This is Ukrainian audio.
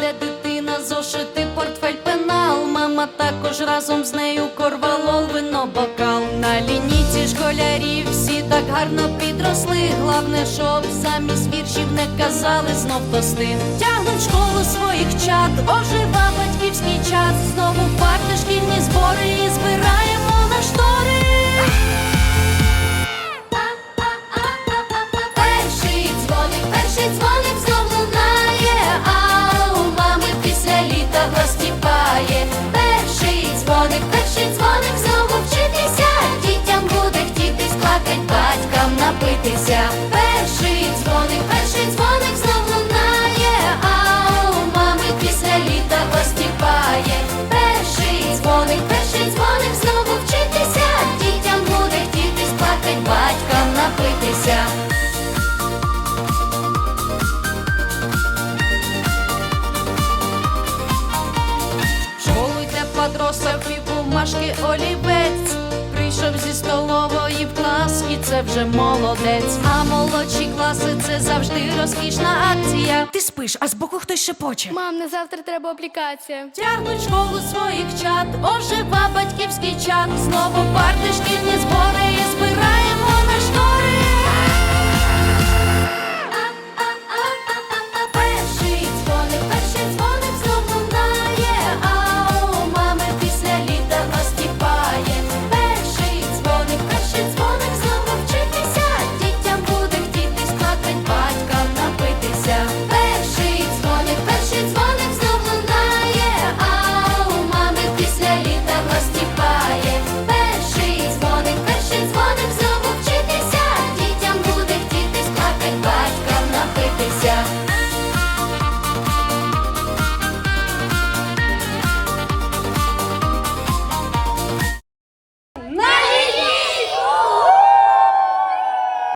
веде дитина, зошити, портфель, пенал. Мама також разом з нею корвалол, вино, бокал. На лініці школярів всі так гарно підросли. Главне, щоб замість віршів не казали знов тости. Тягнуть школу своїх чад, ожива. Хотітись батькам напитися. Перший дзвоник, перший дзвоник знов лунає, а у мами після літа гості пає. Перший дзвоник, перший дзвоник знову вчитися. Дітям буде хотітись плакать, батькам напитися. В школу подросток і бумажки олівець. Це вже молодець. А молодші класи це завжди розкішна акція. Ти спиш, а збоку хтось шепоче. Мам, на завтра треба аплікація. Тягнуть школу своїх чат, ожива батьківський чат. Знову парти шкільні